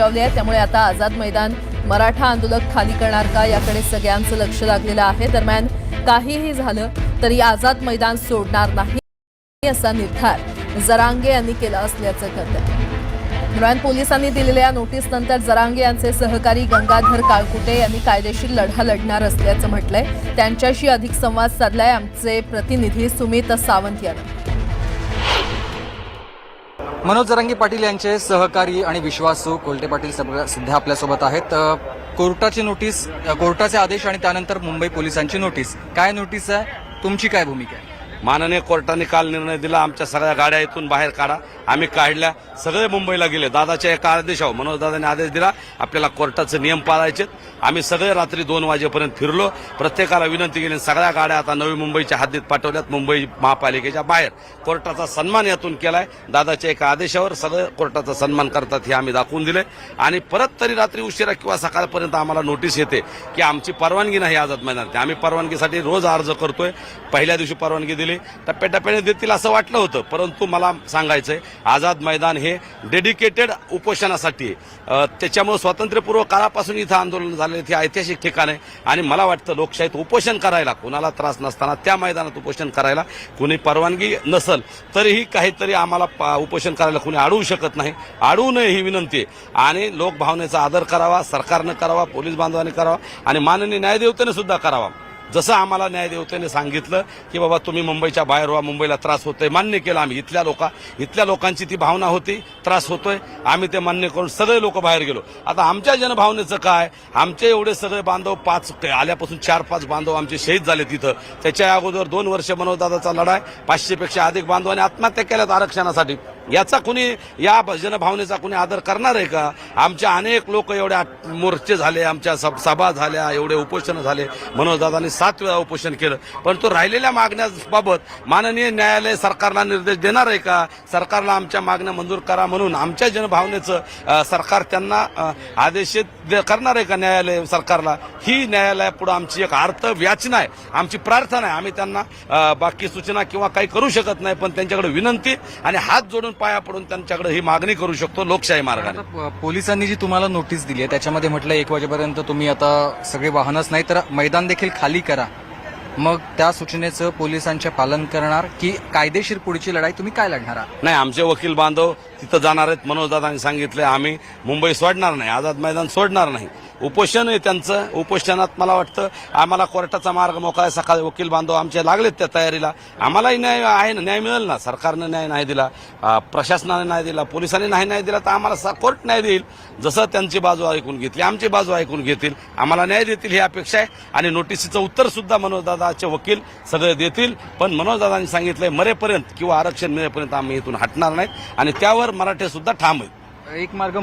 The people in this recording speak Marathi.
बजावले आहेत त्यामुळे आता आझाद मैदान मराठा आंदोलक खाली करणार का याकडे सगळ्यांचं लक्ष लागलेलं आहे. दरम्यान काहीही झालं तरी आझाद मैदान सोडणार नाही असा निर्धार जरांगे यांनी केला असल्याचं कळतं दरम्यान पोलिसांनी दिलेल्या नोटीसनंतर जरांगे यांचे सहकारी गंगाधर काळकुटे यांनी कायदेशीर लढा लढणार असल्याचं म्हटलंय. त्यांच्याशी अधिक संवाद साधलाय आमचे प्रतिनिधी सुमित सावंत यांनी. मनोज जरांगी पाटील यांचे सहकारी आणि विश्वासू कोलटे पाटील सध्या आपल्यासोबत आहेत. कोर्टाची नोटीस कोर्टाचे आदेश आणि त्यानंतर मुंबई पोलिसांची नोटीस. काय नोटीस आहे? तुमची काय भूमिका आहे? माननीय कोर्टाने काल निर्णय दिला आमच्या सगळ्या गाड्या इथून बाहेर काढा. आम्ही काढल्या. सगळे मुंबईला गेले. दादाच्या एका आदेशावर मनोज दादाने आदेश दिला आपल्याला कोर्टाचे नियम पाळायचे आम्ही सगळे रात्री दोन वाजेपर्यंत फिरलो. प्रत्येकाला विनंती केली सगळ्या गाड्या आता नवी मुंबईच्या हद्दीत पाठवल्यात मुंबई महापालिकेच्या बाहेर. कोर्टाचा सन्मान यातून केलाय. दादाच्या एका आदेशावर सगळं कोर्टाचा सन्मान करतात हे आम्ही दाखवून दिले. आणि परत तरी रात्री उशिरा किंवा सकाळपर्यंत आम्हाला नोटीस येते की आमची परवानगी नाही आझाद मैदानात. आम्ही परवानगीसाठी रोज अर्ज करतोय. पहिल्या दिवशी परवानगी दिली. टप्प्याटप्प्याने देतील असं वाटलं होतं. परंतु मला सांगायचंय आझाद मैदान हे डेडिकेटेड उपोषणासाठी आहे. त्याच्यामुळे स्वातंत्र्यपूर्व काळापासून इथं आंदोलन झालेलं हे ऐतिहासिक ठिकाण आहे. आणि मला वाटतं लोकशाहीत उपोषण करायला कुणाला त्रास नसताना त्या मैदानात उपोषण करायला कुणी परवानगी नसल तरीही काहीतरी आम्हाला उपोषण करायला कुणी अडवू शकत नाही. अडवू नये ही विनंती आहे. आणि लोकभावनेचा आदर करावा सरकारनं करावा पोलीस बांधवांनी करावा आणि माननीय न्यायदेवतेने सुद्धा करावा. जसं आम्हाला न्यायदेवतेने सांगितलं की बाबा तुम्ही मुंबईच्या बाहेर व्हा मुंबईला त्रास होतोय मान्य केलं आम्ही. इथल्या लोका इथल्या लोकांची ती भावना होती त्रास होतोय. आम्ही ते मान्य करून सगळे लोक बाहेर गेलो. आता आमच्या जनभावनेचं काय? आमचे एवढे सगळे बांधव पाच आल्यापासून चार पाच बांधव आमचे शहीद झाले तिथं. त्याच्या अगोदर दोन वर्ष मनोजदादाचा लढाय पाचशेपेक्षा अधिक बांधवांनी आत्महत्या केल्यात आरक्षणासाठी. याचा कुणी या जनभावनेचा कुणी आदर करणार आहे का? आमच्या अनेक लोक एवढ्या मोर्चे झाले आमच्या सब- सभा झाल्या एवढे उपोषण झाले. मनोजदादांनी सात वेळा उपोषण केलं. पण तो राहिलेल्या मागण्याबाबत माननीय न्यायालय सरकारला निर्देश देणार आहे का? सरकारला आमच्या मागण्या मंजूर करा म्हणून आमच्या जनभावनेचं सरकार त्यांना आदेशित दे- करणार आहे का न्यायालय सरकारला? ही न्यायालयापुढे आमची एक अर्थ याचना आहे. आमची प्रार्थना आहे. आम्ही त्यांना बाकी सूचना किंवा काही करू शकत नाही पण त्यांच्याकडे विनंती आणि हात जोडून पाया पडून त्यांच्याकडे ही मागणी करू शकतो लोकशाही मार्गाने. पोलिसांनी जी तुम्हाला नोटीस दिली आहे त्याच्यामध्ये म्हटलं एक वाजेपर्यंत तुम्ही आता सगळे वाहनच नाही तर मैदान देखील खाली करा. मग त्या सूचनेचं पोलिसांचे पालन करणार की कायदेशीर पुढची लढाई तुम्ही काय लढणार आहात? नाही आमचे वकील बांधव तिथं जाणार आहेत मनोजदादांनी सांगितले आम्ही मुंबई सोडणार नाही आझाद मैदान सोडणार नाही. उपोषण आहे त्यांचं. उपोषणात मला वाटतं आम्हाला कोर्टाचा मार्ग मोकळा आहे. सकाळी वकील बांधव आमचे लागलेत त्या तयारीला. आम्हालाही न्याय आहे ना न्याय मिळेल ना? सरकारनं न्याय नाही दिला प्रशासनाने नाही दिला पोलिसांनी नाही न्याय दिला तर आम्हाला कोर्ट न्याय देईल. जसं त्यांची बाजू ऐकून घेतली आमची बाजू ऐकून घेतील. आम्हाला न्याय देतील ही अपेक्षा आहे. आणि नोटीसीचं उत्तर सुद्धा मनोजदादाचे वकील सगळे देतील. पण मनोजदादांनी सांगितलंय मरेपर्यंत किंवा आरक्षण मिळेपर्यंत आम्ही इथून हटणार नाहीत आणि त्यावर मराठे सुद्धा ठाम आहेत. एक मार्ग